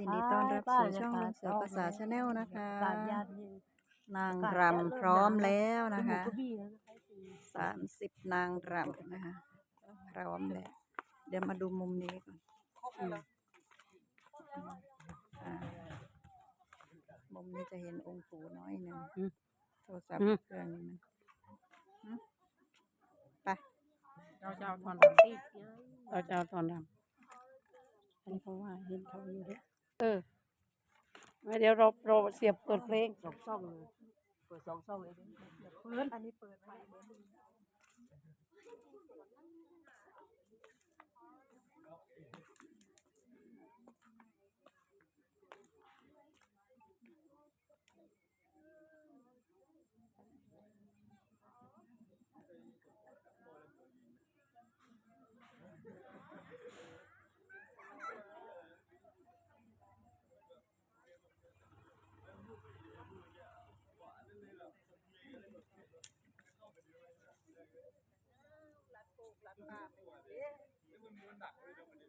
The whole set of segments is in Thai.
ยินดีต้อนรับสู่ช่องลูกเสือภาษาชาแนลนะคะการญาตินี่นางรำพร้อมแล้วนะคะหมูกรบี้แล้วก็ใช้สีสามสิบนางรำนะคะพร้อมแล้วเดี๋ยวมาดูมุมนี้ก่อนอืมอ่ามุมนี้จะเห็นองค์ปู่น้อยหนึ่งโทรศัพท์เครื่องนี้มันหึไปเราจะเอาทอนปีกเยอะเราจะเอาทอนดำอันนี้เขาว่าเห็นเขาอยู่ด้วย เออไว้เดี๋ยวเราเราเสียบเปิดเพลงสองช่องเลยเปิดสองช่องเลยเปิดอันนี้เปิด ไว้เดี๋ยวมี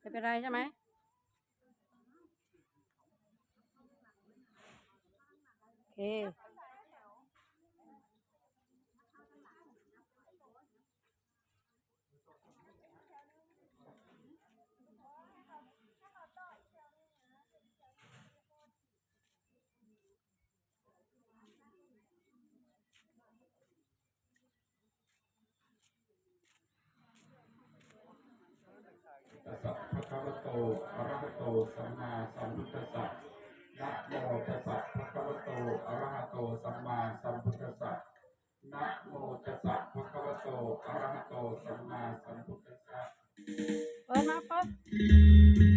ไม่เป็นไรใช่ไหมโอเค ตัสสะภะคะ วะโตอะระหะโตสัมมาสัมพุทธัสสะนะโมตัสสะภะคะวะโตอะระหะโตสัมมาสัมพุทธัสสะนะโมตัสสะภะคะวะโตอะระหะโตสัมมาสัมพุทธัสสะเปิดมาเปิด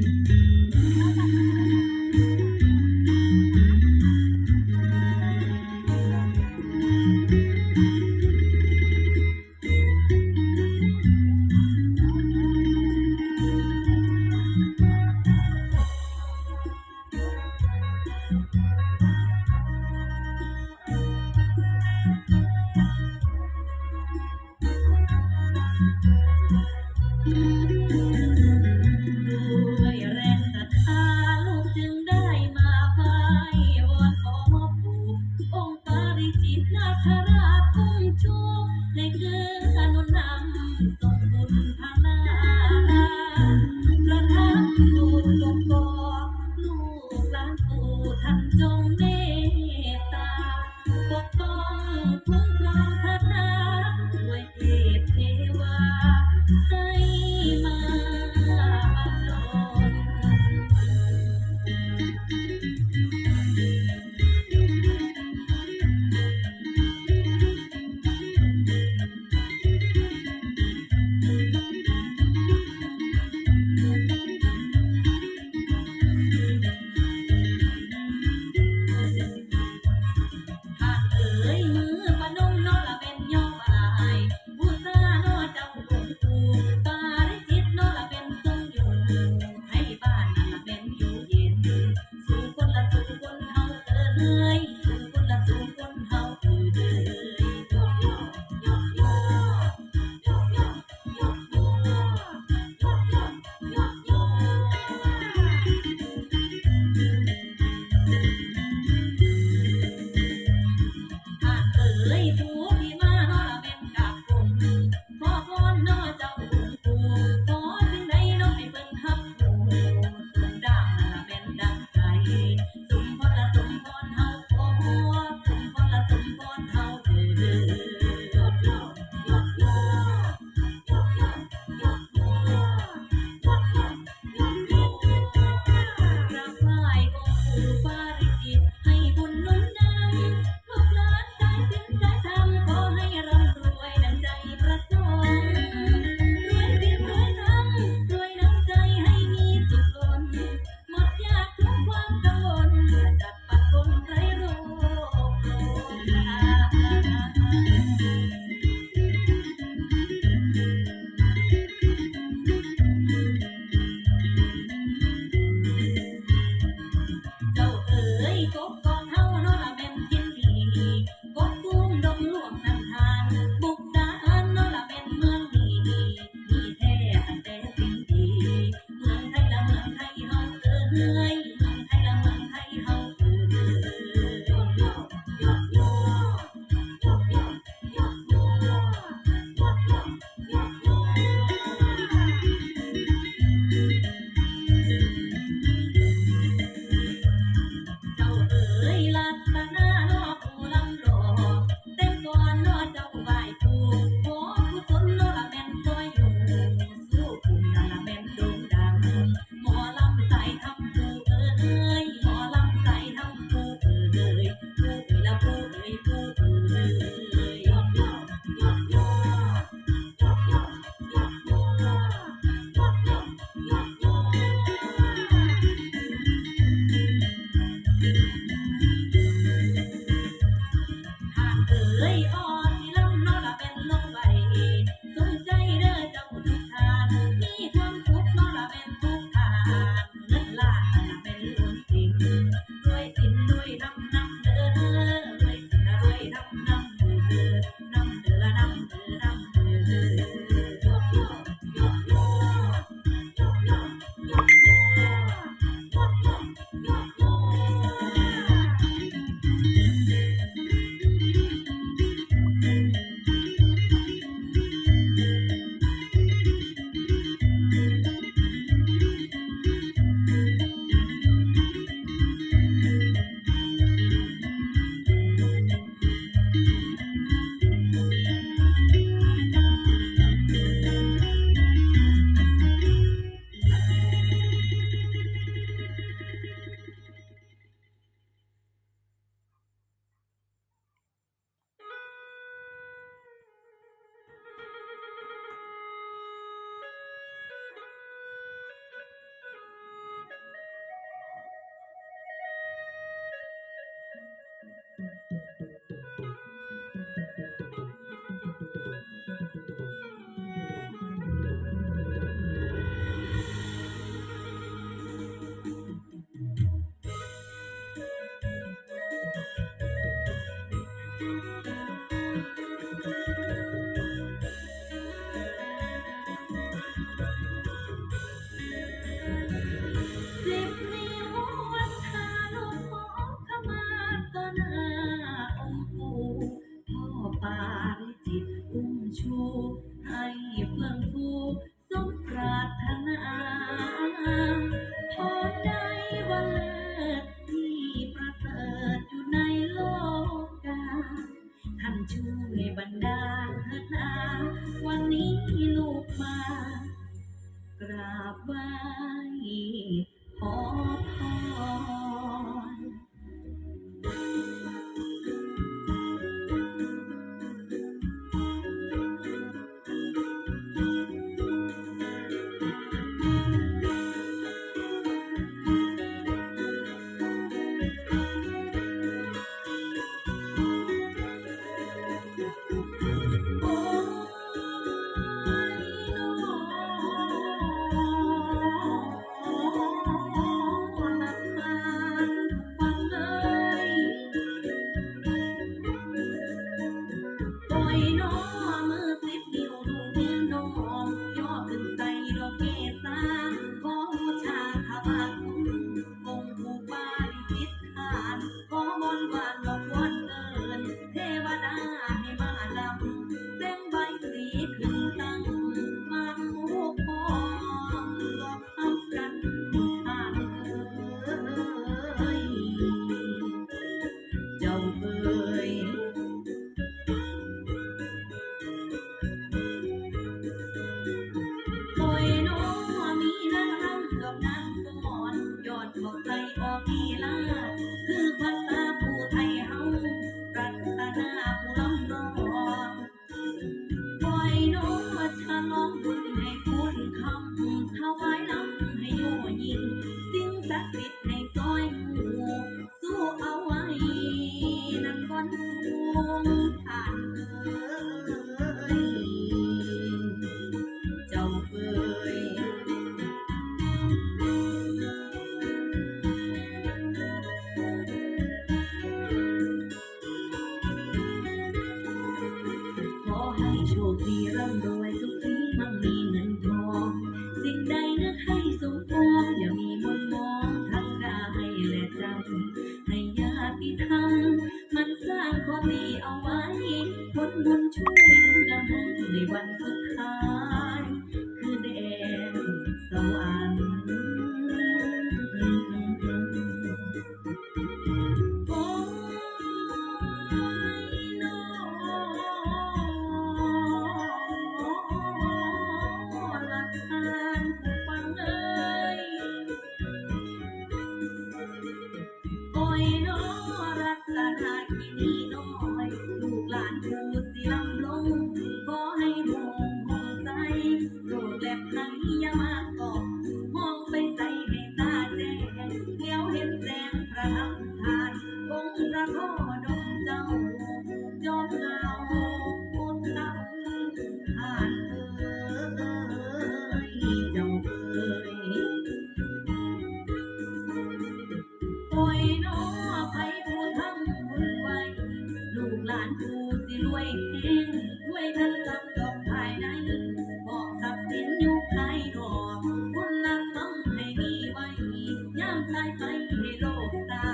ないハイロー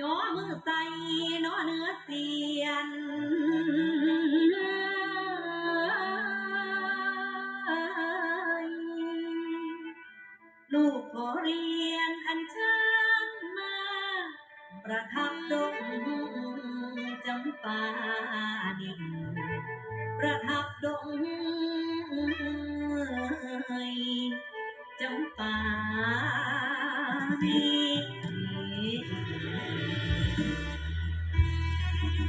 ย่อมือใส่น้อเนื้อเสียนลูกขอเรียนอันเชิญมา ประทับดงจำปาดิประทับดงจำปาดิ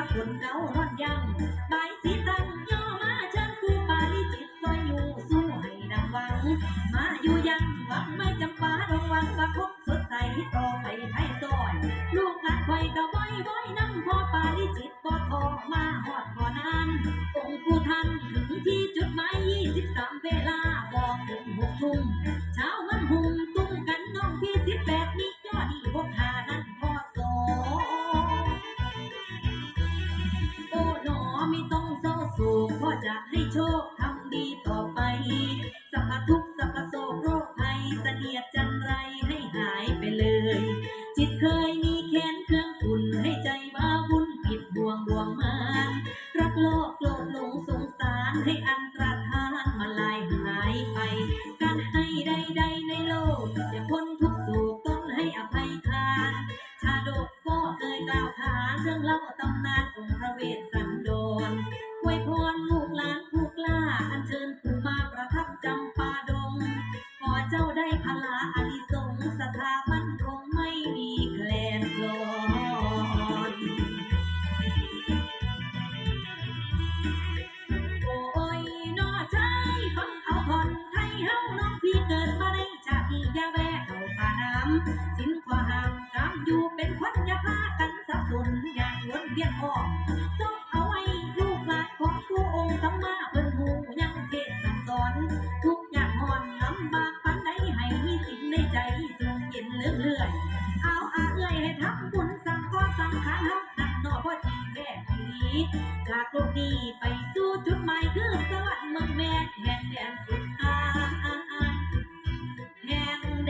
ักคนเก่านอนยังใบสีตังย่อมาเชิญคู่ปาลิจิตซอยอยู่สู้ให้ดังวัง มาอยู่ยังหวังไม่จำปาดงวังว่าคบสดใสต่อไปให้ซอย ลูกหลานไว้ก็บว้ยบ่อยนั่งพ่อปาลิจิตบ่ทองมาหอดก่อน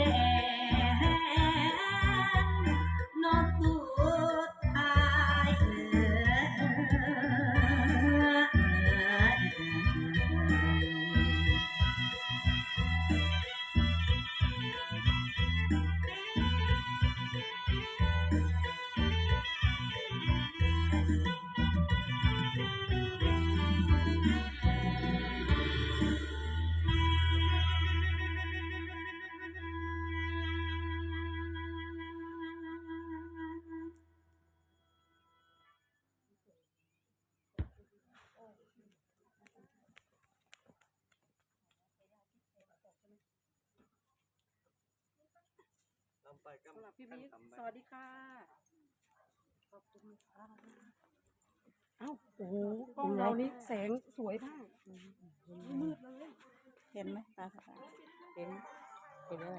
there. สำหรับพี่บิ๊กสวัสดีค่ะ ขอบคุณค่ะเอ้าโอ้โหกล้องเรานี่แสงสวยมากมืดเลย เห็นไหมตาสบายเห็น เห็นอะไร